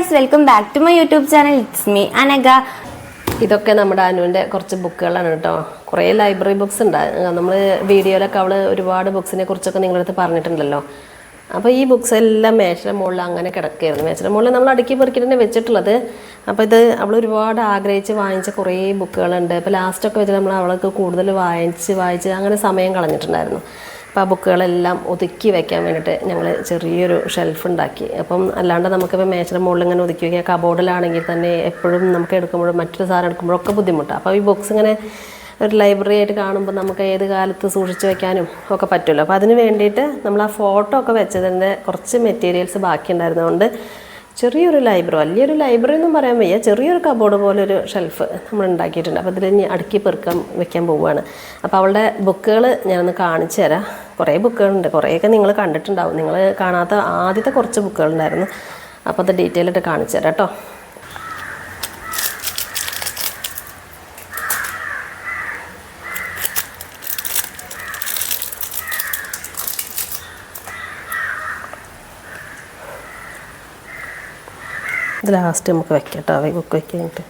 Guys welcome back to my YouTube channel it's me Anagha ഇതൊക്കെ നമ്മുടെ അനുവിന്റെ കുറച്ച് ബുക്കുകളാണ് കേട്ടോ. കുറേ ലൈബ്രറി ബുക്സ് ഉണ്ട്. നമ്മൾ വീഡിയോയിലൊക്കെ അവൾ ഒരുപാട് ബുക്സിനെ കുറിച്ചൊക്കെ നിങ്ങളുടെ അടുത്ത് പറഞ്ഞിട്ടുണ്ടല്ലോ. അപ്പോൾ ഈ ബുക്സ് എല്ലാം മേശയുടെ മുകളിൽ അങ്ങനെ കിടക്കുകയായിരുന്നു. മേശയുടെ മുകളിൽ നമ്മൾ അടുക്കി പെറുക്കി തന്നെ വെച്ചിട്ടുള്ളത്. അപ്പോൾ ഇത് അവൾ ഒരുപാട് ആഗ്രഹിച്ച് വാങ്ങിച്ച കുറേ ബുക്കുകളുണ്ട് ഇപ്പോൾ ലാസ്റ്റൊക്കെ വെച്ച് നമ്മൾ അവൾക്ക് കൂടുതൽ വായിച്ച് വായിച്ച് അങ്ങനെ സമയം കളഞ്ഞിട്ടുണ്ടായിരുന്നു. അപ്പോൾ ആ ബുക്കുകളെല്ലാം ഒതുക്കി വയ്ക്കാൻ വേണ്ടിയിട്ട് ഞങ്ങൾ ചെറിയൊരു ഷെൽഫ് ഉണ്ടാക്കി. അപ്പം അല്ലാണ്ട് നമുക്കിപ്പോൾ മേശയുടെ മുകളിൽ ഇങ്ങനെ ഒതുക്കി വയ്ക്കുക കബോർഡിലാണെങ്കിൽ തന്നെ എപ്പോഴും നമുക്ക് എടുക്കുമ്പോഴും മറ്റൊരു സാധനം എടുക്കുമ്പോഴൊക്കെ ബുദ്ധിമുട്ടാണ്. അപ്പോൾ ഈ ബുക്സ് ഇങ്ങനെ ഒരു ലൈബ്രറി ആയിട്ട് കാണുമ്പോൾ നമുക്ക് ഏത് കാലത്ത് സൂക്ഷിച്ച് വെക്കാനും ഒക്കെ പറ്റുമല്ലോ. അപ്പോൾ അതിന് വേണ്ടിയിട്ട് നമ്മൾ ആ ഫോട്ടോ ഒക്കെ വെച്ചതിന്റെ കുറച്ച് മെറ്റീരിയൽസ് ബാക്കി ഉണ്ടായിരുന്നതുകൊണ്ട് ചെറിയൊരു ലൈബ്രറി വലിയൊരു ലൈബ്രറി എന്നും പറയാൻ വയ്യ. ചെറിയൊരു കബോർഡ് പോലെ ഒരു ഷെൽഫ് നമ്മൾ ഉണ്ടാക്കിയിട്ടുണ്ട്. അപ്പോൾ ഇതിൽ ഇനി അടുക്കി പെറുക്കാൻ വെക്കാൻ പോവുകയാണ്. അപ്പോൾ അവളുടെ ബുക്കുകൾ ഞാനൊന്ന് കാണിച്ചു തരാം. കുറേ ബുക്കുകളുണ്ട് കുറേയൊക്കെ നിങ്ങൾ കണ്ടിട്ടുണ്ടാവും. നിങ്ങൾ കാണാത്ത ആദ്യത്തെ കുറച്ച് ബുക്കുകളുണ്ടായിരുന്നു അപ്പോൾ അത് ഡീറ്റെയിൽ ആയിട്ട് കാണിച്ചു തരാം കേട്ടോ ലാസ്റ്റ് നമുക്ക് വെക്കാം കേട്ടോ അവ ബുക്ക് വെക്കാനായിട്ട്.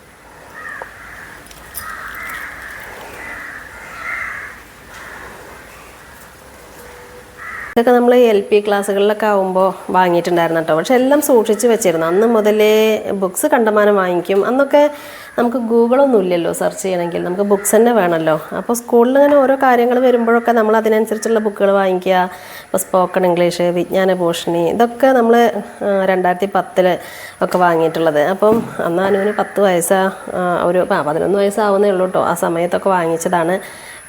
ഇതൊക്കെ നമ്മൾ എൽ പി ക്ലാസ്സുകളിലൊക്കെ ആകുമ്പോൾ വാങ്ങിയിട്ടുണ്ടായിരുന്നു കേട്ടോ പക്ഷെ എല്ലാം സൂക്ഷിച്ച് വെച്ചിരുന്നു. അന്ന് മുതലേ ബുക്സ് കണ്ടമാനം വാങ്ങിക്കും. അന്നൊക്കെ നമുക്ക് ഗൂഗിളൊന്നും ഇല്ലല്ലോ സെർച്ച് ചെയ്യണമെങ്കിൽ. നമുക്ക് ബുക്സ് തന്നെ വേണമല്ലോ അപ്പോൾ സ്കൂളിൽ ഇങ്ങനെ ഓരോ കാര്യങ്ങൾ വരുമ്പോഴൊക്കെ നമ്മൾ അതിനനുസരിച്ചുള്ള ബുക്കുകൾ വാങ്ങിക്കുക. ഇപ്പോൾ സ്പോക്കൺ ഇംഗ്ലീഷ് വിജ്ഞാന ഭൂഷണി ഇതൊക്കെ നമ്മൾ രണ്ടായിരത്തി പത്തിൽ ഒക്കെ വാങ്ങിയിട്ടുള്ളത്. അപ്പം അന്ന് അനുവിന് പത്ത് വയസ്സാ ആ, ഒരു പതിനൊന്ന് വയസ്സാവുന്നേ ഉള്ളൂ കേട്ടോ ആ സമയത്തൊക്കെ വാങ്ങിച്ചതാണ്.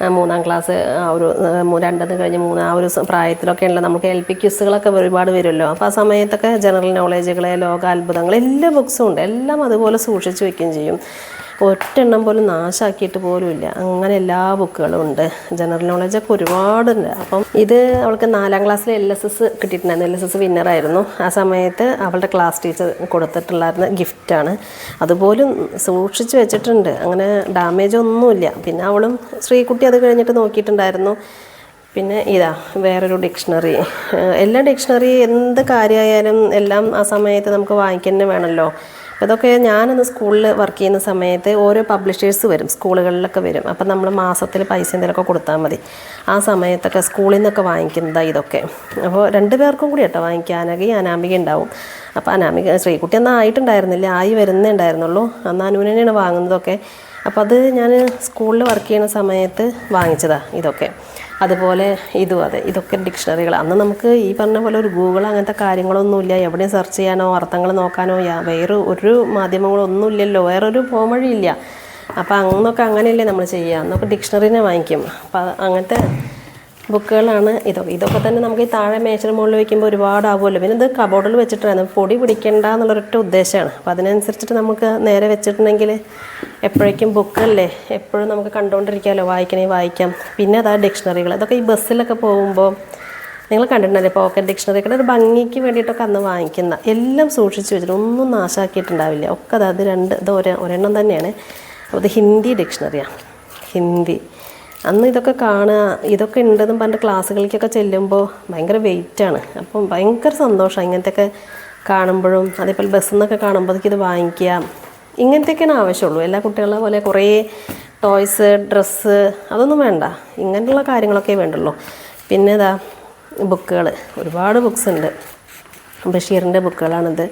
മൂന്നാം ക്ലാസ് ഒരു രണ്ടെന്ന് കഴിഞ്ഞ് മൂന്ന് ആ ഒരു സ- പ്രായത്തിലൊക്കെ ഉള്ള നമുക്ക് എൽ പി ക്യൂസുകളൊക്കെ ഒരുപാട് വരുമല്ലോ. അപ്പോൾ ആ സമയത്തൊക്കെ ജനറൽ നോളേജുകൾ ലോക അത്ഭുതങ്ങൾ എല്ലാ ബുക്സും ഉണ്ട്. എല്ലാം അതുപോലെ സൂക്ഷിച്ചു വയ്ക്കുകയും ചെയ്യും. ഒറ്റെണ്ണം പോലും നാശാക്കിയിട്ട് പോലുമില്ല. അങ്ങനെ എല്ലാ ബുക്കുകളും ഉണ്ട്. ജനറൽ നോളജൊക്കെ ഒരുപാടുണ്ട്. അപ്പം ഇത് അവൾക്ക് നാലാം ക്ലാസ്സിൽ എൽ എസ് എസ് കിട്ടിയിട്ടുണ്ടായിരുന്നു. എൽ എസ് എസ് വിന്നറായിരുന്നു ആ സമയത്ത് അവളുടെ ക്ലാസ് ടീച്ചർ കൊടുത്തിട്ടുള്ളായിരുന്ന ഗിഫ്റ്റാണ് അതുപോലും സൂക്ഷിച്ച് വെച്ചിട്ടുണ്ട്. അങ്ങനെ ഡാമേജ് ഒന്നുമില്ല. പിന്നെ അവളും ശ്രീകുട്ടി അത് കഴിഞ്ഞിട്ട് നോക്കിയിട്ടുണ്ടായിരുന്നു. പിന്നെ ഇതാ വേറൊരു ഡിക്ഷണറി എല്ലാ ഡിക്ഷണറി എന്ത് കാര്യമായാലും എല്ലാം ആ സമയത്ത് നമുക്ക് വാങ്ങിക്കാൻ വേണമല്ലോ അപ്പോൾ ഇതൊക്കെ ഞാനന്ന് സ്കൂളിൽ വർക്ക് ചെയ്യുന്ന സമയത്ത് ഓരോ പബ്ലിഷേഴ്സ് വരും സ്കൂളുകളിലൊക്കെ വരും. അപ്പോൾ നമ്മൾ മാസത്തിൽ പൈസ എന്തെങ്കിലുമൊക്കെ കൊടുത്താൽ മതി. ആ സമയത്തൊക്കെ സ്കൂളിൽ നിന്നൊക്കെ വാങ്ങിക്കുന്നതാണ് ഇതൊക്കെ. അപ്പോൾ രണ്ട് പേർക്കും കൂടി കേട്ടോ വാങ്ങിക്കുക അനഘയും അനാമിക ഉണ്ടാവും. അപ്പോൾ അനാമിക ശ്രീകുട്ടി അന്ന് ആയിട്ടുണ്ടായിരുന്നില്ല. ആയി വരുന്നേ ഉണ്ടായിരുന്നുള്ളൂ. അന്ന് അനുവിനെയാണ് വാങ്ങുന്നതൊക്കെ. അപ്പോൾ അത് ഞാൻ സ്കൂളിൽ വർക്ക് ചെയ്യുന്ന സമയത്ത് വാങ്ങിച്ചതാണ് ഇതൊക്കെ. അതുപോലെ ഇതും അതെ ഇതൊക്കെ ഡിക്ഷണറികൾ അന്ന് നമുക്ക് ഈ പറഞ്ഞ പോലെ ഒരു ഗൂഗിൾ അങ്ങനത്തെ കാര്യങ്ങളൊന്നുമില്ല എവിടെ സെർച്ച് ചെയ്യാനോ അർത്ഥങ്ങൾ നോക്കാനോ വേറെ ഒരു മാധ്യമങ്ങളൊന്നുമില്ലല്ലോ വേറൊരു പോംവഴിയില്ല അപ്പോൾ അന്നൊക്കെ അങ്ങനെയല്ലേ നമ്മൾ ചെയ്യുക അന്നൊക്കെ ഡിക്ഷണറിനെ വാങ്ങിക്കും. അപ്പോൾ അങ്ങനത്തെ ബുക്കുകളാണ് ഇതൊക്കെ ഇതൊക്കെ തന്നെ നമുക്ക് ഈ താഴെ മേശയുടെ മുകളിൽ വയ്ക്കുമ്പോൾ ഒരുപാട് ആവുമല്ലോ പിന്നെ ഇത് കബോർഡിൽ വെച്ചിട്ടാണ് പൊടി പിടിക്കണ്ട എന്നുള്ളൊരൊറ്റ ഉദ്ദേശമാണ്. അപ്പോൾ അതിനനുസരിച്ചിട്ട് നമുക്ക് നേരെ വെച്ചിട്ടുണ്ടെങ്കിൽ എപ്പോഴേക്കും ബുക്കല്ലേ എപ്പോഴും നമുക്ക് കണ്ടുകൊണ്ടിരിക്കാമല്ലോ വായിക്കണേ വായിക്കാം. പിന്നെ അതാ ഡിക്ഷണറികൾ അതൊക്കെ ഈ ബസ്സിലൊക്കെ പോകുമ്പോൾ നിങ്ങൾ കണ്ടിട്ടുണ്ടല്ലേ? പോക്കറ്റ് ഡിക്ഷണറിയൊക്കെ ഒരു ഭംഗിക്ക് വേണ്ടിയിട്ടൊക്കെ അന്ന് വാങ്ങിക്കുന്ന. എല്ലാം സൂക്ഷിച്ച് വെച്ചിട്ട് ഒന്നും നാശാക്കിയിട്ടുണ്ടാവില്ല. ഒക്കെ അത്. രണ്ട് ഇത് ഒരെ ഒരെണ്ണം തന്നെയാണ്. അപ്പോൾ ഹിന്ദി ഡിക്ഷണറിയാണ് ഹിന്ദി. അന്ന് ഇതൊക്കെ കാണുക ഇതൊക്കെ ഉണ്ടെന്നും പറഞ്ഞിട്ട് ക്ലാസ്സുകളിലേക്കൊക്കെ ചെല്ലുമ്പോൾ ഭയങ്കര വെയിറ്റാണ് അപ്പം ഭയങ്കര സന്തോഷമാണ് ഇങ്ങനത്തെയൊക്കെ കാണുമ്പോഴും അതേപോലെ ബസ്സിൽ നിന്നൊക്കെ കാണുമ്പോൾ ഇത് വാങ്ങിക്കുക. ഇങ്ങനത്തെയൊക്കെയാണ് ആവശ്യമുള്ളൂ. എല്ലാ കുട്ടികളെ പോലെ കുറേ ടോയ്സ് ഡ്രസ്സ് അതൊന്നും വേണ്ട. ഇങ്ങനെയുള്ള കാര്യങ്ങളൊക്കെ വേണ്ടുള്ളൂ. പിന്നെ ഇതാ ബുക്കുകൾ ഒരുപാട് ബുക്സ് ഉണ്ട്. ബഷീറിന്റെ ബുക്കുകളാണിത്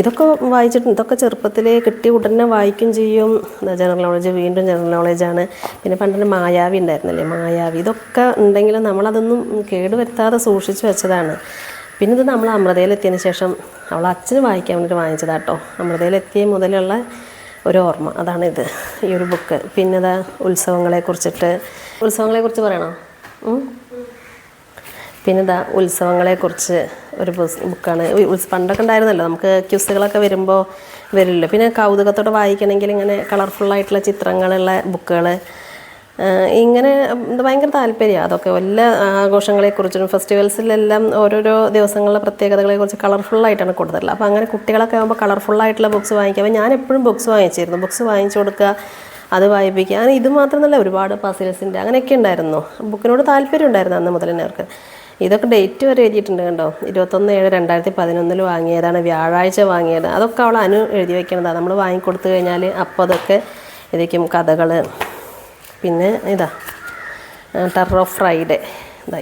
ഇതൊക്കെ വായിച്ചിട്ട് ഇതൊക്കെ ചെറുപ്പത്തിൽ കിട്ടി ഉടനെ വായിക്കും ചെയ്യും. ജനറൽ നോളജ് വീണ്ടും ജനറൽ നോളജാണ് പിന്നെ പണ്ടൊരു മായാവി ഉണ്ടായിരുന്നില്ലേ? മായാവി. ഇതൊക്കെ ഉണ്ടെങ്കിലും നമ്മളതൊന്നും കേടുവരുത്താതെ സൂക്ഷിച്ചു വെച്ചതാണ്. പിന്നെ ഇത് നമ്മൾ അമൃതയിലെത്തിയതിന് ശേഷം അവൾ അച്ഛന് വായിക്കാൻ വേണ്ടിയിട്ട് വാങ്ങിച്ചതാട്ടോ അമൃതയിലെത്തിയ മുതലുള്ള ഒരു ഓർമ്മ. അതാണിത് ഈ ഒരു ബുക്ക് പിന്നെ ഇതാ ഉത്സവങ്ങളെ കുറിച്ചിട്ട് ഉത്സവങ്ങളെ കുറിച്ച് പറയണോ? പിന്നെ ഇതാ ഉത്സവങ്ങളെക്കുറിച്ച് ഒരു ബുക്കാണ്. പണ്ടൊക്കെ ഉണ്ടായിരുന്നല്ലോ നമുക്ക് ക്യൂസുകളൊക്കെ വരുമ്പോൾ വരില്ലല്ലോ പിന്നെ കൗതുകത്തോടെ വായിക്കണമെങ്കിൽ ഇങ്ങനെ കളർഫുള്ളായിട്ടുള്ള ചിത്രങ്ങളുള്ള ബുക്കുകൾ ഇങ്ങനെ ഭയങ്കര താല്പര്യമാണ് അതൊക്കെ എല്ലാ ആഘോഷങ്ങളെക്കുറിച്ചും ഫെസ്റ്റിവൽസിലെല്ലാം ഓരോരോ ദിവസങ്ങളിലെ പ്രത്യേകതകളെക്കുറിച്ച് കളർഫുള്ളായിട്ടാണ് കൊടുത്തിട്ടുള്ളത് അപ്പോൾ അങ്ങനെ കുട്ടികളൊക്കെ ആകുമ്പോൾ കളർഫുള്ളായിട്ടുള്ള ബുക്സ് വാങ്ങിക്കുക. അപ്പോൾ ഞാൻ എപ്പോഴും ബുക്സ് വാങ്ങിച്ചിരുന്നു. ബുക്സ് വാങ്ങിച്ചു കൊടുക്കുക അത് വായിപ്പിക്കുക. അങ്ങനെ ഇത് മാത്രമല്ല ഒരുപാട് പസിൽസിന്റെ അങ്ങനെയൊക്കെ ഉണ്ടായിരുന്നു. ബുക്കിനോട് താല്പര്യം ഉണ്ടായിരുന്നു അന്ന് മുതൽ അവർക്ക് ഇതൊക്കെ ഡേറ്റ് വരെ എഴുതിയിട്ടുണ്ട് കണ്ടോ? ഇരുപത്തൊന്ന് ഏഴ് രണ്ടായിരത്തി പതിനൊന്നിൽ വാങ്ങിയതാണ് വ്യാഴാഴ്ച വാങ്ങിയത് അതൊക്കെ അവൾ അനു എഴുതി വെക്കണതാണ്. നമ്മൾ വാങ്ങിക്കൊടുത്തു കഴിഞ്ഞാൽ അപ്പോൾ അതൊക്കെ ഇരിക്കും കഥകൾ പിന്നെ ഇതാ ടെറർ ഓഫ് ഫ്രൈഡേ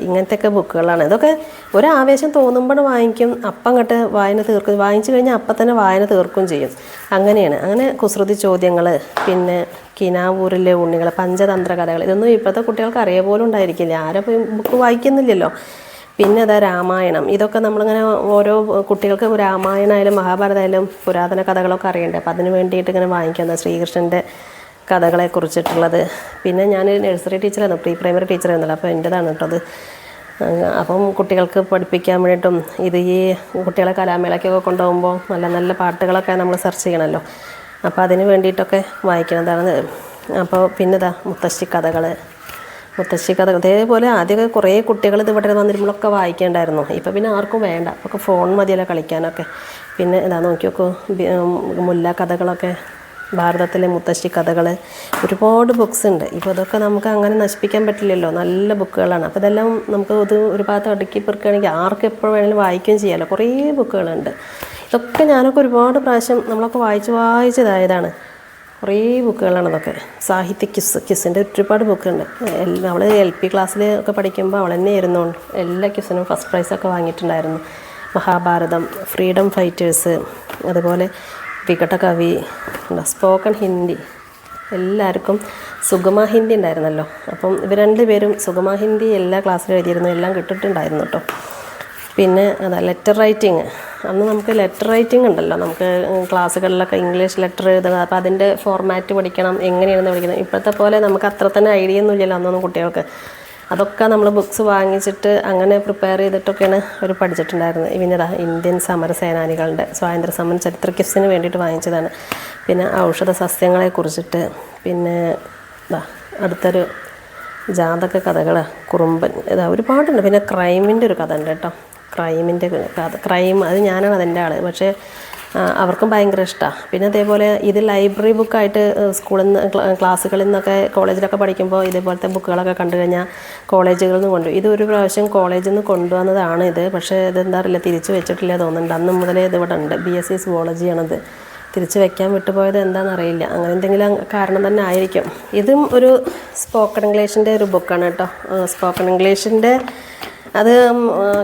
ഇങ്ങനത്തെയൊക്കെ ബുക്കുകളാണ്. ഇതൊക്കെ ഒരാവേശം തോന്നുമ്പോൾ വാങ്ങിക്കും അപ്പം അങ്ങോട്ട് വായന തീർക്കും. വാങ്ങിച്ചു കഴിഞ്ഞാൽ അപ്പം തന്നെ വായന തീർക്കും ചെയ്യും. അങ്ങനെയാണ്. അങ്ങനെ കുസൃതി ചോദ്യങ്ങൾ പിന്നെ കിനാവൂരിലെ ഉണ്ണികൾ പഞ്ചതന്ത്ര കഥകൾ ഇതൊന്നും ഇപ്പോഴത്തെ കുട്ടികൾക്ക് അറിയ പോലും ഉണ്ടായിരിക്കില്ല. ആരും ബുക്ക് വായിക്കുന്നില്ലല്ലോ. പിന്നെ അതാ രാമായണം. ഇതൊക്കെ നമ്മളിങ്ങനെ ഓരോ കുട്ടികൾക്ക് രാമായണമായാലും മഹാഭാരതമായാലും പുരാതന കഥകളൊക്കെ അറിയണ്ടേ. അപ്പം അതിന് വേണ്ടിയിട്ട് ഇങ്ങനെ വാങ്ങിക്കുന്ന ശ്രീകൃഷ്ണന്റെ കഥകളെ കുറിച്ചിട്ടുള്ളത്. പിന്നെ ഞാൻ നഴ്സറി ടീച്ചറായിരുന്നു. പ്രീ പ്രൈമറി ടീച്ചറായിരുന്നല്ലോ. അപ്പോൾ എന്റെതാണ് കേട്ടോ അത്. അപ്പം കുട്ടികൾക്ക് പഠിപ്പിക്കാൻ വേണ്ടിയിട്ടും ഇത് ഈ കുട്ടികളെ കലാമേളയ്ക്കൊക്കെ കൊണ്ടുപോകുമ്പോൾ നല്ല നല്ല പാട്ടുകളൊക്കെ നമ്മൾ സെർച്ച് ചെയ്യണമല്ലോ അപ്പോൾ അതിന് വേണ്ടിയിട്ടൊക്കെ വായിക്കുന്നതാണ് അപ്പോൾ പിന്നെതാ മുത്തശ്ശി കഥകൾ മുത്തശ്ശി കഥ അതേപോലെ ആദ്യമൊക്കെ കുറേ കുട്ടികൾ ഇത് ഇവിടെ വന്നിരുമ്പോഴൊക്കെ വായിക്കേണ്ടായിരുന്നു. ഇപ്പം പിന്നെ ആർക്കും വേണ്ട. ഒക്കെ ഫോൺ മതിയല്ലോ കളിക്കാനൊക്കെ. പിന്നെ ഇതാ നോക്കി നോക്കൂ മുല്ല കഥകളൊക്കെ ഭാരതത്തിലെ മുത്തശ്ശി കഥകൾ ഒരുപാട് ബുക്സ് ഉണ്ട്. ഇപ്പോൾ അതൊക്കെ നമുക്ക് അങ്ങനെ നശിപ്പിക്കാൻ പറ്റില്ലല്ലോ. നല്ല ബുക്കുകളാണ് അപ്പോൾ ഇതെല്ലാം നമുക്ക് ഇത് ഒരു ഭാഗത്ത് അടുക്കി പെറുക്കുകയാണെങ്കിൽ ആർക്ക് എപ്പോൾ വേണമെങ്കിലും വായിക്കുകയും ചെയ്യാമല്ലോ കുറേ ബുക്കുകളുണ്ട് ഇതൊക്കെ ഞാനൊക്കെ ഒരുപാട് പ്രാവശ്യം നമ്മളൊക്കെ വായിച്ച് വായിച്ചതായതാണ്. കുറേ ബുക്കുകളാണ് അതൊക്കെ. സാഹിത്യ ക്വിസ് ക്വിസിന്റെ ഒരുപാട് ബുക്കുണ്ട്. അവൾ എൽ പി ക്ലാസ്സിൽ ഒക്കെ പഠിക്കുമ്പോൾ അവൾ തന്നെ ആയിരുന്നു എല്ലാ ക്വിസിനും ഫസ്റ്റ് പ്രൈസൊക്കെ വാങ്ങിയിട്ടുണ്ടായിരുന്നു. മഹാഭാരതം ഫ്രീഡം ഫൈറ്റേഴ്സ് അതുപോലെ വികടകവി സ്പോക്കൺ ഹിന്ദി. എല്ലാവർക്കും സുഗമ ഹിന്ദി ഉണ്ടായിരുന്നല്ലോ. അപ്പം ഇവർ രണ്ടുപേരും സുഗമ ഹിന്ദി എല്ലാ ക്ലാസ്സിലും എഴുതിയിരുന്നു. എല്ലാം കിട്ടിയിട്ടുണ്ടായിരുന്നു കേട്ടോ. പിന്നെ അതാ ലെറ്റർ റൈറ്റിംഗ് അന്ന് നമുക്ക് ലെറ്റർ റൈറ്റിംഗ് ഉണ്ടല്ലോ. നമുക്ക് ക്ലാസ്സുകളിലൊക്കെ ഇംഗ്ലീഷ് ലെറ്റർ എഴുതുക അപ്പോൾ അതിന്റെ ഫോർമാറ്റ് പഠിക്കണം. എങ്ങനെയാണെന്ന് പഠിക്കണം. ഇപ്പോഴത്തെ പോലെ നമുക്ക് അത്ര തന്നെ ഐഡിയ ഒന്നും ഇല്ലല്ലോ അന്നൊന്നും കുട്ടികൾക്ക്. അതൊക്കെ നമ്മൾ ബുക്സ് വാങ്ങിച്ചിട്ട് അങ്ങനെ പ്രിപ്പയർ ചെയ്തിട്ടൊക്കെയാണ് അവർ പഠിച്ചിട്ടുണ്ടായിരുന്നത്. ഇവിടെ ഇന്ത്യൻ സമര സേനാനികളുടെ സ്വാതന്ത്ര്യ സമര ചരിത്ര കിസിന് വേണ്ടിയിട്ട് വാങ്ങിച്ചതാണ്. പിന്നെ ഔഷധ സസ്യങ്ങളെ കുറിച്ചിട്ട് പിന്നെ അടുത്തൊരു ജാതക കഥകൾ കുറുമ്പൻ ഇതാ ഒരുപാടുണ്ട്. പിന്നെ ക്രൈമിന്റെ ഒരു കഥ ഉണ്ട് കേട്ടോ. ക്രൈമിന്റെ ക്രൈം അത് ഞാനാണ് അതിന്റെ ആൾ പക്ഷേ അവർക്കും ഭയങ്കര ഇഷ്ടമാണ് പിന്നെ അതേപോലെ ഇത് ലൈബ്രറി ബുക്കായിട്ട് സ്കൂളിൽ നിന്ന് ക്ലാ- ക്ലാസ്സുകളിൽ നിന്നൊക്കെ കോളേജിലൊക്കെ പഠിക്കുമ്പോൾ ഇതേപോലത്തെ ബുക്കുകളൊക്കെ കണ്ടു കഴിഞ്ഞാൽ കോളേജുകളിൽ നിന്ന് കൊണ്ടു ഇത് ഒരു പ്രാവശ്യം കോളേജിൽ നിന്ന് കൊണ്ടുവന്നതാണ് ഇത്. പക്ഷേ ഇതെന്താ അറിയില്ല തിരിച്ചു വെച്ചിട്ടില്ല തോന്നുന്നുണ്ട്. അന്ന് മുതലേ ഇത് ഇവിടെ ഉണ്ട്. ബി എസ് സി സുവോളജിയാണിത്. തിരിച്ചു വെക്കാൻ വിട്ടുപോയത് എന്താണെന്നറിയില്ല അങ്ങനെ എന്തെങ്കിലും കാരണം തന്നെ ആയിരിക്കും. ഇതും ഒരു സ്പോക്കൺ ഇംഗ്ലീഷിന്റെ ഒരു ബുക്കാണ് കേട്ടോ. സ്പോക്കൺ ഇംഗ്ലീഷിന്റെ അത്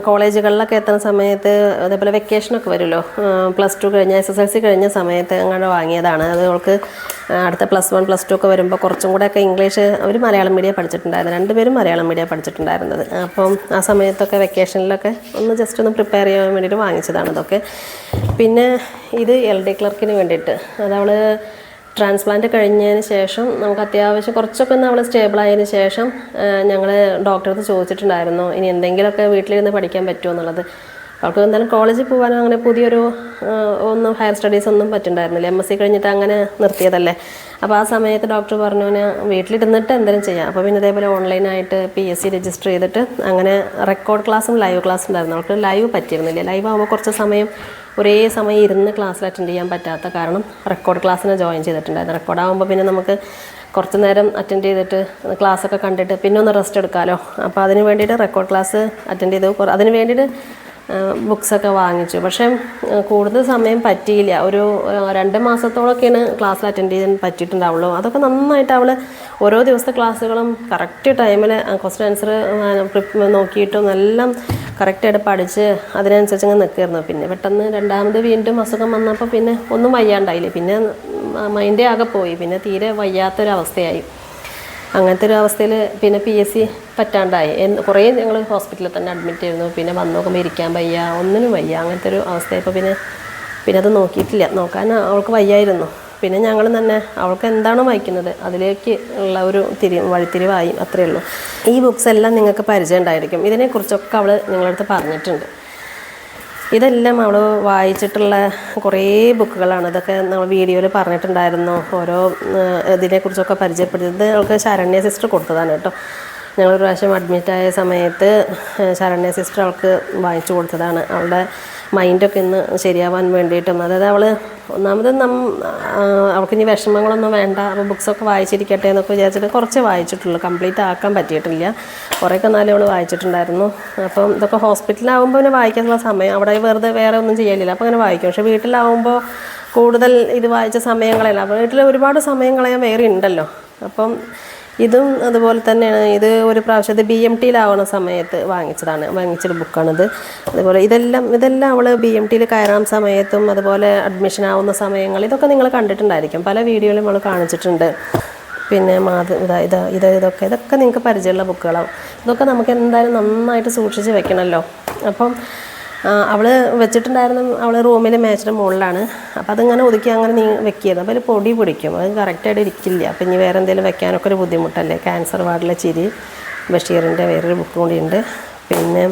കോളേജുകളിലൊക്കെ എത്തുന്ന സമയത്ത് അതേപോലെ വെക്കേഷനൊക്കെ വരുമല്ലോ. പ്ലസ് ടു കഴിഞ്ഞ എസ് എസ് എൽ സി കഴിഞ്ഞ സമയത്ത് അങ്ങനെ വാങ്ങിയതാണ്. അത് അവൾക്ക് അടുത്ത പ്ലസ് വൺ പ്ലസ് ടു ഒക്കെ വരുമ്പോൾ കുറച്ചും കൂടെ ഒക്കെ ഇംഗ്ലീഷ് അവർ മലയാളം മീഡിയം പഠിച്ചിട്ടുണ്ടായിരുന്നു. രണ്ടുപേരും മലയാളം മീഡിയം പഠിച്ചിട്ടുണ്ടായിരുന്നത്. അപ്പം ആ സമയത്തൊക്കെ വെക്കേഷനിലൊക്കെ ഒന്ന് ജസ്റ്റ് ഒന്ന് പ്രിപ്പയർ ചെയ്യാൻ വേണ്ടിയിട്ട് വാങ്ങിച്ചതാണ് ഇതൊക്കെ. പിന്നെ ഇത് എൽ ഡി ക്ലർക്കിന് വേണ്ടിയിട്ട്. അതവൾ ട്രാൻസ്പ്ലാന്റ് കഴിഞ്ഞതിന് ശേഷം നമുക്ക് അത്യാവശ്യം കുറച്ചൊക്കെ ഒന്ന് അവൾ സ്റ്റേബിളായതിന് ശേഷം ഞങ്ങൾ ഡോക്ടറെ ചോദിച്ചിട്ടുണ്ടായിരുന്നു ഇനി എന്തെങ്കിലുമൊക്കെ വീട്ടിലിരുന്ന് പഠിക്കാൻ പറ്റുമോ? എന്നുള്ളത്. അവൾക്ക് എന്തായാലും കോളേജിൽ പോകാനോ അങ്ങനെ പുതിയൊരു ഒന്നും ഹയർ സ്റ്റഡീസ് ഒന്നും പറ്റുണ്ടായിരുന്നില്ല എം എസ് സി കഴിഞ്ഞിട്ട് അങ്ങനെ നിർത്തിയതല്ലേ. അപ്പോൾ ആ സമയത്ത് ഡോക്ടർ പറഞ്ഞു ഞാൻ വീട്ടിലിരുന്നിട്ട് എന്തെങ്കിലും ചെയ്യാം. അപ്പോൾ പിന്നെ ഇതേപോലെ ഓൺലൈനായിട്ട് പി എസ് സി രജിസ്റ്റർ ചെയ്തിട്ട് അങ്ങനെ റെക്കോർഡ് ക്ലാസ്സും ലൈവ് ക്ലാസ്സും ഉണ്ടായിരുന്നു. അവൾക്ക് ലൈവ് പറ്റിയിരുന്നില്ല. ലൈവ് ആകുമ്പോൾ കുറച്ച് സമയം ഒരേ സമയം ഇരുന്ന് ക്ലാസ്സിൽ അറ്റൻഡ് ചെയ്യാൻ പറ്റാത്ത കാരണം റെക്കോർഡ് ക്ലാസ്സിന് ജോയിൻ ചെയ്തിട്ടുണ്ടായിരുന്നു. റെക്കോർഡ് ആകുമ്പോൾ പിന്നെ നമുക്ക് കുറച്ച് നേരം അറ്റൻഡ് ചെയ്തിട്ട് ക്ലാസ്സൊക്കെ കണ്ടിട്ട് പിന്നെ ഒന്ന് റെസ്റ്റ് എടുക്കാമല്ലോ അപ്പോൾ അതിന് വേണ്ടിയിട്ട് റെക്കോർഡ് ക്ലാസ് അറ്റൻഡ് ചെയ്തു അതിന് വേണ്ടിയിട്ട് ബുക്സൊക്കെ വാങ്ങിച്ചു. പക്ഷേ കൂടുതൽ സമയം പറ്റിയില്ല. ഒരു രണ്ട് മാസത്തോളൊക്കെയാണ് ക്ലാസ്സിൽ അറ്റൻഡ് ചെയ്യാൻ പറ്റിയിട്ടുണ്ടാവുള്ളൂ അതൊക്കെ നന്നായിട്ട് അവൾ ഓരോ ദിവസത്തെ ക്ലാസ്സുകളും കറക്റ്റ് ടൈമിൽ ക്വസ്റ്റൻ ആൻസർ നോക്കിയിട്ടും എല്ലാം കറക്റ്റായിട്ട് പഠിച്ച് അതിനനുസരിച്ച് അങ്ങ് നിൽക്കുമായിരുന്നു പിന്നെ പെട്ടെന്ന് രണ്ടാമത് വീണ്ടും അസുഖം വന്നപ്പോൾ പിന്നെ ഒന്നും വയ്യാണ്ടായില്ലേ. പിന്നെ മൈൻഡേ ആകെ പോയി. പിന്നെ തീരെ വയ്യാത്തൊരവസ്ഥയായി. അങ്ങനത്തെ ഒരു അവസ്ഥയിൽ പിന്നെ പി എസ് സി പറ്റാണ്ടായി. കുറേ ഞങ്ങൾ ഹോസ്പിറ്റലിൽ തന്നെ അഡ്മിറ്റ് ആയിരുന്നു പിന്നെ വന്ന് നോക്കുമ്പോൾ ഇരിക്കാൻ വയ്യ ഒന്നിനും വയ്യ. അങ്ങനത്തെ ഒരു അവസ്ഥയപ്പോൾ പിന്നെ പിന്നെ അത് നോക്കിയിട്ടില്ല. നോക്കാൻ അവൾക്ക് വയ്യായിരുന്നു. പിന്നെ ഞങ്ങൾ തന്നെ അവൾക്ക് എന്താണോ വായിക്കുന്നത്? അതിലേക്ക് ഉള്ള ഒരു തിരി വഴിത്തിരിവായി. അത്രയേ ഉള്ളൂ. ഈ ബുക്സ് എല്ലാം നിങ്ങൾക്ക് പരിചയം ഉണ്ടായിരിക്കും ഇതിനെക്കുറിച്ചൊക്കെ അവൾ നിങ്ങളടുത്ത് പറഞ്ഞിട്ടുണ്ട്. ഇതെല്ലാം അവൾ വായിച്ചിട്ടുള്ള കുറേ ബുക്കുകളാണ്. ഇതൊക്കെ നമ്മൾ വീഡിയോയിൽ പറഞ്ഞിട്ടുണ്ടായിരുന്നു. ഓരോ ഇതിനെക്കുറിച്ചൊക്കെ പരിചയപ്പെടുത്തിയത് അവൾക്ക് ശരണ്യ സിസ്റ്റർ കൊടുത്തതാണ് കേട്ടോ. ഞങ്ങളൊരു പ്രാവശ്യം അഡ്മിറ്റായ സമയത്ത് ശരണ്യ സിസ്റ്റർ അവൾക്ക് വായിച്ചു കൊടുത്തതാണ്. അവളുടെ മൈൻഡൊക്കെ ഇന്ന് ശരിയാവാൻ വേണ്ടിയിട്ടും. അതായത് അവൾ ഒന്നാമത് നം ആ, അവൾക്ക് ഇനി വിഷമങ്ങളൊന്നും വേണ്ട അപ്പോൾ ബുക്സൊക്കെ വായിച്ചിരിക്കട്ടെ എന്നൊക്കെ വിചാരിച്ചിട്ട് കുറച്ച് വായിച്ചിട്ടുള്ളൂ. കംപ്ലീറ്റ് ആക്കാൻ പറ്റിയിട്ടില്ല. കുറേയൊക്കെ നാലും അവൾ വായിച്ചിട്ടുണ്ടായിരുന്നു. അപ്പം ഇതൊക്കെ ഹോസ്പിറ്റലിലാവുമ്പോൾ പിന്നെ വായിക്കാനുള്ള സമയം അവിടെ വെറുതെ വേറെ ഒന്നും ചെയ്യലില്ല. അപ്പോൾ അങ്ങനെ വായിക്കും. പക്ഷേ വീട്ടിലാവുമ്പോൾ കൂടുതൽ ഇത് വായിച്ച സമയങ്ങളല്ല. അപ്പോൾ വീട്ടിൽ ഒരുപാട് സമയം കളയാൻ വേറെ ഉണ്ടല്ലോ. അപ്പം ഇതും അതുപോലെ തന്നെയാണ്. ഇത് ഒരു പ്രാവശ്യം ഇത് ബി എം ടിയിലാവുന്ന സമയത്ത് വാങ്ങിച്ചതാണ്. വാങ്ങിച്ചൊരു ബുക്കാണിത്. അതുപോലെ ഇതെല്ലാം ഇതെല്ലാം അവൾ ബി എം ടിയിൽ കയറാൻ സമയത്തും അതുപോലെ അഡ്മിഷൻ ആവുന്ന സമയങ്ങൾ ഇതൊക്കെ നിങ്ങൾ കണ്ടിട്ടുണ്ടായിരിക്കും. പല വീഡിയോയിലും അവൾ കാണിച്ചിട്ടുണ്ട്. പിന്നെ മാത ഇതാ ഇത് ഇതൊക്കെ ഇതൊക്കെ നിങ്ങൾക്ക് പരിചയമുള്ള ബുക്കുകളാവും ഇതൊക്കെ നമുക്ക് എന്തായാലും നന്നായിട്ട് സൂക്ഷിച്ച് വെക്കണമല്ലോ അപ്പം അവൾ വെച്ചിട്ടുണ്ടായിരുന്ന അവൾ റൂമിൽ മേച്ചിന്റെ മുകളിലാണ്. അപ്പോൾ അതിങ്ങനെ ഒതുക്കി അങ്ങനെ നീ വെക്കിയത്. അപ്പോൾ അതിൽ പൊടി പിടിക്കും. അത് കറക്റ്റായിട്ട് ഇരിക്കില്ല. അപ്പം ഇനി വേറെ എന്തെങ്കിലും വെക്കാനൊക്കെ ഒരു ബുദ്ധിമുട്ടല്ലേ? ക്യാൻസർ വാർഡിലെ ചിരി ബഷീറിന്റെ വേറൊരു ബുക്ക് കൂടിയുണ്ട് പിന്നെ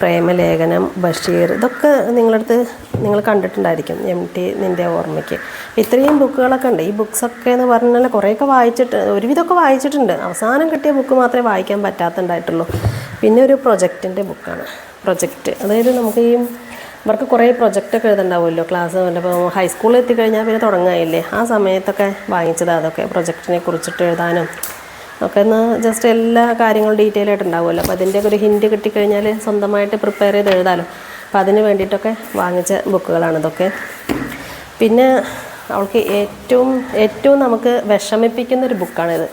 പ്രേമലേഖനം ബഷീർ ഇതൊക്കെ നിങ്ങളടുത്ത് നിങ്ങൾ കണ്ടിട്ടുണ്ടായിരിക്കും എം ടി നിന്റെ ഓർമ്മയ്ക്ക്. ഇത്രയും ബുക്കുകളൊക്കെ ഉണ്ട്. ഈ ബുക്സൊക്കെ എന്ന് പറഞ്ഞാൽ കുറേയൊക്കെ വായിച്ചിട്ട് ഒരുവിധമൊക്കെ വായിച്ചിട്ടുണ്ട്. അവസാനം കിട്ടിയ ബുക്ക് മാത്രമേ വായിക്കാൻ പറ്റാത്തുണ്ടായിട്ടുള്ളൂ. പിന്നെ ഒരു പ്രൊജക്റ്റിന്റെ ബുക്കാണ് പ്രൊജക്റ്റ്. അതായത് നമുക്ക് ഈ ഇവർക്ക് കുറേ പ്രൊജക്റ്റൊക്കെ എഴുതണ്ടാവുമല്ലോ. ക്ലാസ് ഇപ്പോൾ ഹൈസ്കൂളിൽ എത്തിക്കഴിഞ്ഞാൽ പിന്നെ തുടങ്ങായില്ലേ ആ സമയത്തൊക്കെ വാങ്ങിച്ചത് അതൊക്കെ. പ്രൊജക്റ്റിനെ കുറിച്ചിട്ട് എഴുതാനും ഒക്കെ ഒന്ന് ജസ്റ്റ് എല്ലാ കാര്യങ്ങളും ഡീറ്റെയിൽ ആയിട്ട് ഉണ്ടാവുമല്ലോ. അപ്പോൾ അതിന്റെ ഒരു ഹിന്റ് കിട്ടിക്കഴിഞ്ഞാൽ സ്വന്തമായിട്ട് പ്രിപ്പയർ ചെയ്ത് എഴുതാമല്ലോ അപ്പോൾ അതിന് വേണ്ടിയിട്ടൊക്കെ വാങ്ങിച്ച ബുക്കുകളാണ് ഇതൊക്കെ. പിന്നെ അവൾക്ക് ഏറ്റവും ഏറ്റവും നമുക്ക് വിഷമിപ്പിക്കുന്ന ഒരു ബുക്കാണിത്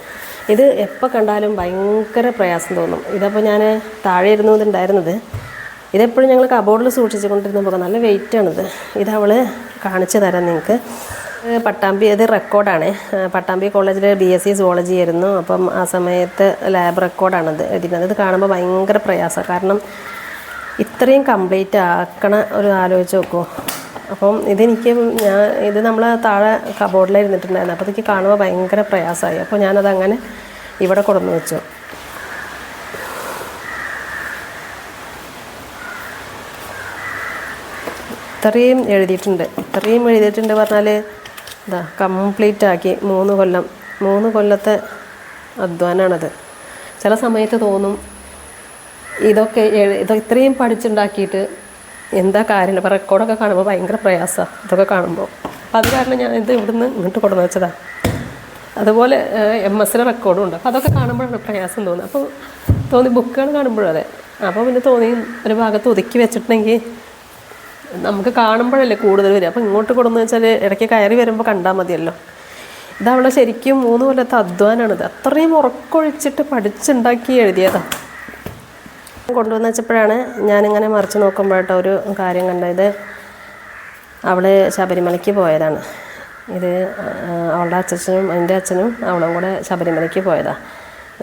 ഇത് എപ്പോൾ കണ്ടാലും ഭയങ്കര പ്രയാസം തോന്നും. ഇതപ്പോൾ ഞാൻ താഴെ ഇരുന്നു ഇതെപ്പോഴും ഞങ്ങൾ കബോർഡിൽ സൂക്ഷിച്ചു കൊണ്ടിരുന്ന ബുക്ക് നല്ല വെയിറ്റാണിത് ഇത് അവൾ കാണിച്ചു തരാം നിങ്ങൾക്ക് പട്ടാമ്പി ഇത് റെക്കോർഡാണ്. പട്ടാമ്പി കോളേജിൽ ബി എസ് സി സുവോളജി ആയിരുന്നു. അപ്പം ആ സമയത്ത് ലാബ് റെക്കോർഡാണത് എഴുതിയിരുന്നത് ഇത്. കാണുമ്പോൾ ഭയങ്കര പ്രയാസമാണ് കാരണം ഇത്രയും കംപ്ലീറ്റ് ആക്കണ ഒരു ആലോചിച്ച് നോക്കുമോ അപ്പം ഇതെനിക്ക് ഞാൻ ഇത് നമ്മൾ താഴെ കബോർഡിൽ ഇരുന്നിട്ടുണ്ടായിരുന്നു. അപ്പോൾ എനിക്ക് കാണുമ്പോൾ ഭയങ്കര പ്രയാസമായി. അപ്പോൾ ഞാനത് അങ്ങനെ ഇവിടെ കൊണ്ടുവന്ന് വെച്ചു. ഇത്രയും എഴുതിയിട്ടുണ്ട്. ഇത്രയും എഴുതിയിട്ടുണ്ട് പറഞ്ഞാൽ ഇതാ കംപ്ലീറ്റ് ആക്കി മൂന്ന് കൊല്ലം. മൂന്ന് കൊല്ലത്തെ അധ്വാനമാണത് ചില സമയത്ത് തോന്നും ഇതൊക്കെ ഇത് ഇത്രയും പഠിച്ചുണ്ടാക്കിയിട്ട് എന്താ കാര്യം? അപ്പോൾ റെക്കോർഡൊക്കെ കാണുമ്പോൾ ഭയങ്കര പ്രയാസമാണ് ഇതൊക്കെ കാണുമ്പോൾ അപ്പം അത് കാരണം ഞാൻ ഇത് ഇവിടുന്ന് ഇങ്ങോട്ട് കൊണ്ടുവന്ന് വെച്ചതാണ് അതുപോലെ എം എസിലെ റെക്കോർഡും ഉണ്ട്. അപ്പോൾ അതൊക്കെ കാണുമ്പോഴാണ് പ്രയാസം തോന്നുന്നത്. അപ്പോൾ തോന്നി ബുക്കുകൾ കാണുമ്പോഴും അതെ. അപ്പോൾ പിന്നെ തോന്നി ഒരു ഭാഗത്ത് ഒതുക്കി വെച്ചിട്ടുണ്ടെങ്കിൽ നമുക്ക് കാണുമ്പോഴല്ലേ കൂടുതൽ വരിക. അപ്പോൾ ഇങ്ങോട്ട് കൊടുന്ന് വെച്ചാൽ ഇടയ്ക്ക് കയറി വരുമ്പോൾ കണ്ടാൽ മതിയല്ലോ. ഇതവളെ ശരിക്കും മൂന്ന് കൊല്ലത്തെ അധ്വാനാണിത് അത്രയും ഉറക്കൊഴിച്ചിട്ട് പഠിച്ചുണ്ടാക്കി എഴുതിയതാ. കൊണ്ടുവന്ന് വെച്ചപ്പോഴാണ് ഞാനിങ്ങനെ മറിച്ച് നോക്കുമ്പോഴട്ടോ ഒരു കാര്യം കണ്ടത്. അവൾ ശബരിമലയ്ക്ക് പോയതാണ്. ഇത് അവളുടെ അച്ഛനും എന്റെ അച്ഛനും അവളും കൂടെ ശബരിമലയ്ക്ക് പോയതാണ്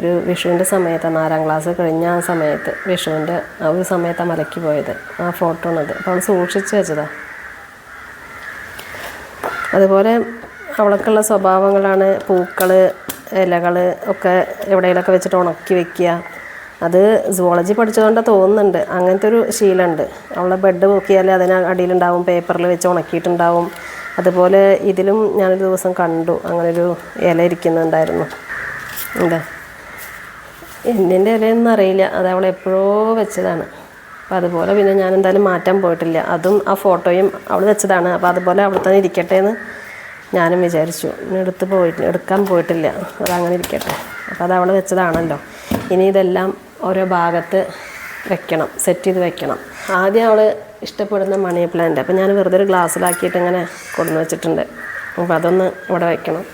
ഒരു വിഷുവിന്റെ സമയത്താണ് നാലാം ക്ലാസ് കഴിഞ്ഞ ആ സമയത്ത് വിഷുവിന്റെ ആ ഒരു സമയത്താണ് മലയ്ക്ക് പോയത് ആ ഫോട്ടോ ആണത് അപ്പോൾ അവൾ സൂക്ഷിച്ച് വെച്ചതാണ് അതുപോലെ അവൾക്കുള്ള സ്വഭാവങ്ങളാണ് പൂക്കൾ ഇലകൾ ഒക്കെ എവിടെയെങ്കിലൊക്കെ വെച്ചിട്ട് ഉണക്കി വെക്കുക. അത് സുവോളജി പഠിച്ചതുകൊണ്ട് തോന്നുന്നുണ്ട്. അങ്ങനത്തെ ഒരു ശീലമുണ്ട് അവളെ ബെഡ് നോക്കിയാൽ അതിന് അടിയിലുണ്ടാവും പേപ്പറിൽ വെച്ച് ഉണക്കിയിട്ടുണ്ടാവും. അതുപോലെ ഇതിലും ഞാനൊരു ദിവസം കണ്ടു. അങ്ങനൊരു ഇല ഇരിക്കുന്നുണ്ടായിരുന്നു. എന്താ? എന്തിന്റെ ഇലയൊന്നും അറിയില്ല അത് അവൾ എപ്പോഴോ വെച്ചതാണ്. അപ്പം അതുപോലെ പിന്നെ ഞാൻ എന്തായാലും മാറ്റാൻ പോയിട്ടില്ല. അതും ആ ഫോട്ടോയും അവൾ വെച്ചതാണ്. അപ്പോൾ അതുപോലെ അവിടെ തന്നെ ഇരിക്കട്ടെ എന്ന് ഞാനും വിചാരിച്ചു. എടുത്ത് പോയിട്ട് എടുക്കാൻ പോയിട്ടില്ല. അതങ്ങനെ ഇരിക്കട്ടെ. അപ്പോൾ അത് അവൾ വെച്ചതാണല്ലോ. ഇനി ഇതെല്ലാം ഓരോ ഭാഗത്ത് വെക്കണം. സെറ്റ് ചെയ്ത് വെക്കണം. ആദ്യം അവൾ ഇഷ്ടപ്പെടുന്ന മണി പ്ലാന്റ്. അപ്പോൾ ഞാൻ വെറുതെ ഒരു ഗ്ലാസ്സിലാക്കിയിട്ട് ഇങ്ങനെ കൊണ്ടുവന്ന് വെച്ചിട്ടുണ്ട്. അപ്പോൾ അതൊന്ന് ഇവിടെ വെക്കണം.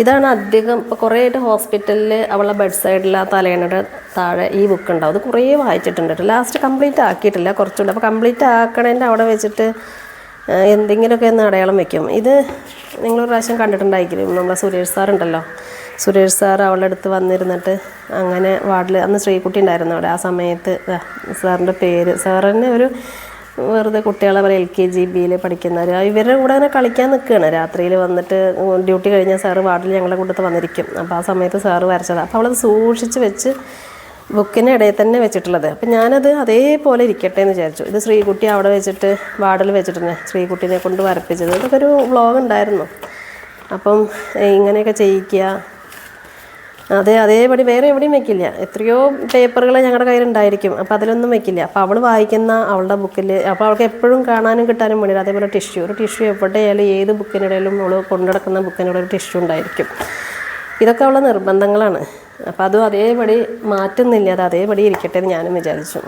ഇതാണ് അധികം ഇപ്പോൾ കുറേ ആയിട്ട് ഹോസ്പിറ്റലിൽ അവളെ ബെഡ് സൈഡിൽ ആ തലേണയുടെ താഴെ ഈ ബുക്ക് ഉണ്ടാവും. അത് കുറേ വായിച്ചിട്ടുണ്ട് ലാസ്റ്റ് കംപ്ലീറ്റ് ആക്കിയിട്ടില്ല കുറച്ചുകൂടെ അപ്പോൾ കംപ്ലീറ്റ് ആക്കണേന്റെ അവിടെ വെച്ചിട്ട് എന്തെങ്കിലുമൊക്കെ ഒന്ന് അടയാളം വെക്കും. ഇത് നിങ്ങളൊരു പ്രാവശ്യം കണ്ടിട്ടുണ്ടായിരിക്കും നമ്മളെ സുരേഷ് സാറുണ്ടല്ലോ സുരേഷ് സാർ അവളുടെ അടുത്ത് വന്നിരുന്നിട്ട് അങ്ങനെ വാർഡിൽ അന്ന് ശ്രീകുട്ടി ഉണ്ടായിരുന്നു അവിടെ. ആ സമയത്ത് സാറിന്റെ പേര് സാറിന് ഒരു വെറുതെ കുട്ടികളെ പോലെ എൽ കെ ജി ബിയിൽ പഠിക്കുന്നവർ ഇവരുടെ കൂടെ അങ്ങനെ കളിക്കാൻ നിൽക്കുകയാണ് രാത്രിയിൽ വന്നിട്ട് ഡ്യൂട്ടി കഴിഞ്ഞാൽ സാറ് വാർഡിൽ ഞങ്ങളുടെ കൂട്ടത്ത് വന്നിരിക്കും. അപ്പോൾ ആ സമയത്ത് സാറ് വരച്ചതാണ് അപ്പോൾ അവളത് സൂക്ഷിച്ച് വെച്ച് ബുക്കിന്റെ ഇടയിൽ തന്നെ വെച്ചിട്ടുള്ളത്. അപ്പം ഞാനത് അതേപോലെ ഇരിക്കട്ടെ എന്ന് വിചാരിച്ചു. ഇത് ശ്രീകുട്ടി അവിടെ വെച്ചിട്ട് വാർഡിൽ വെച്ചിട്ടുണ്ട്. ശ്രീകുട്ടിനെ കൊണ്ട് വരപ്പിച്ചത്. ഇതൊക്കെ ഒരു വ്ളോഗ് ഉണ്ടായിരുന്നു. അപ്പം ഇങ്ങനെയൊക്കെ ചെയ്യിക്കുക. അതെ അതേപടി വേറെ എവിടെയും വെക്കില്ല. എത്രയോ പേപ്പറുകൾ ഞങ്ങളുടെ കയ്യിലുണ്ടായിരിക്കും. അപ്പോൾ അതിലൊന്നും വെക്കില്ല. അപ്പോൾ അവൾ വായിക്കുന്ന അവളുടെ ബുക്കിൽ അപ്പോൾ അവൾക്ക് എപ്പോഴും കാണാനും കിട്ടാനും വേണ്ടി അതേപോലെ ടിഷ്യൂ. ഒരു ടിഷ്യൂ എവിടെയായാലും ഏത് ബുക്കിനിടയിലും അവൾ കൊണ്ടുനടക്കുന്ന ബുക്കിനിടെ ഒരു ടിഷ്യൂ ഉണ്ടായിരിക്കും. ഇതൊക്കെ അവളുടെ നിർബന്ധങ്ങളാണ്. അപ്പോൾ അതും അതേപടി മാറ്റുന്നില്ല. അത് അതേപടി ഇരിക്കട്ടെ എന്ന് ഞാനും വിചാരിച്ചു.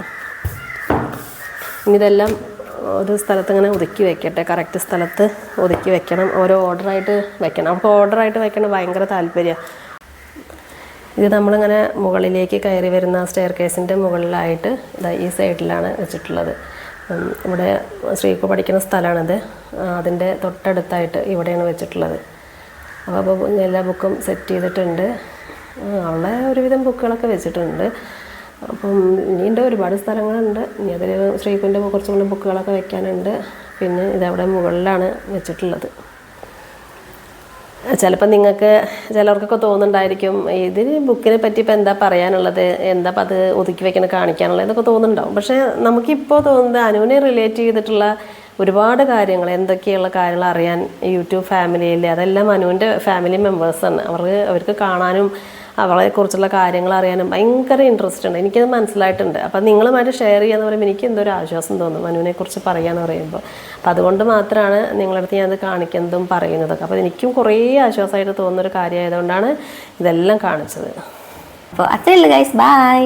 ഇതെല്ലാം ഒരു സ്ഥലത്ത് ഇങ്ങനെ ഒതുക്കി വെക്കട്ടെ. കറക്റ്റ് സ്ഥലത്ത് ഒതുക്കി വെക്കണം. ഓരോ ഓർഡറായിട്ട് വെക്കണം. അവൾക്ക് ഓർഡറായിട്ട് വെക്കണം ഭയങ്കര താല്പര്യമാണ് ഇത് നമ്മളിങ്ങനെ മുകളിലേക്ക് കയറി വരുന്ന സ്റ്റെയർ കേസിന്റെ മുകളിലായിട്ട് ഇതാ ഈ സൈഡിലാണ് വെച്ചിട്ടുള്ളത്. ഇവിടെ സ്ത്രീക്ക് പഠിക്കുന്ന സ്ഥലമാണിത്. അതിന്റെ തൊട്ടടുത്തായിട്ട് ഇവിടെയാണ് വെച്ചിട്ടുള്ളത്. അപ്പോൾ എല്ലാ ബുക്കും സെറ്റ് ചെയ്തിട്ടുണ്ട്. അവളെ ഒരുവിധം ബുക്കുകളൊക്കെ വെച്ചിട്ടുണ്ട്. അപ്പം ഇനിയുണ്ട് ഒരുപാട് സ്ഥലങ്ങളുണ്ട്. ഇനി അതിൽ ശ്രീക്കുന്റെ കുറച്ചും കൂടി ബുക്കുകളൊക്കെ വെക്കാനുണ്ട്. പിന്നെ ഇതവിടെ മുകളിലാണ് വെച്ചിട്ടുള്ളത്. ചിലപ്പോൾ നിങ്ങൾക്ക് ചിലർക്കൊക്കെ തോന്നുന്നുണ്ടായിരിക്കും ഇതിന് ബുക്കിനെ പറ്റി ഇപ്പം എന്താ പറയാനുള്ളത്? എന്താ അത് ഒതുക്കി വെക്കണ കാണിക്കാനുള്ളത് എന്നൊക്കെ തോന്നുന്നുണ്ടാവും. പക്ഷേ നമുക്കിപ്പോൾ തോന്നുന്നത് അനുവിനെ റിലേറ്റ് ചെയ്തിട്ടുള്ള ഒരുപാട് കാര്യങ്ങൾ എന്തൊക്കെയുള്ള കാര്യങ്ങൾ അറിയാൻ യൂട്യൂബ് ഫാമിലിയിൽ അതെല്ലാം അനുവിന്റെ ഫാമിലി മെമ്പേഴ്സാണ് അവർ അവർക്ക് കാണാനും അവളെക്കുറിച്ചുള്ള കാര്യങ്ങൾ അറിയാനും ഭയങ്കര ഇൻട്രസ്റ്റ് ഉണ്ട്. എനിക്കത് മനസ്സിലായിട്ടുണ്ട്. അപ്പം നിങ്ങളുമായിട്ട് ഷെയർ ചെയ്യാന്ന് പറയുമ്പോൾ എനിക്ക് എന്തോ ഒരു ആശ്വാസം തോന്നും മനുവിനെക്കുറിച്ച് പറയാന്ന് പറയുമ്പോൾ അപ്പം അതുകൊണ്ട് മാത്രമാണ് നിങ്ങളടുത്ത് ഞാനത് കാണിക്കുന്നതും പറയുന്നതൊക്കെ. അപ്പോൾ എനിക്കും കുറേ ആശ്വാസമായിട്ട് തോന്നുന്ന തോന്നുന്നൊരു കാര്യമായതുകൊണ്ടാണ് ഇതെല്ലാം കാണിച്ചത്. അപ്പോൾ അത്രേ ഉള്ളൂ ഗൈസ് ബൈ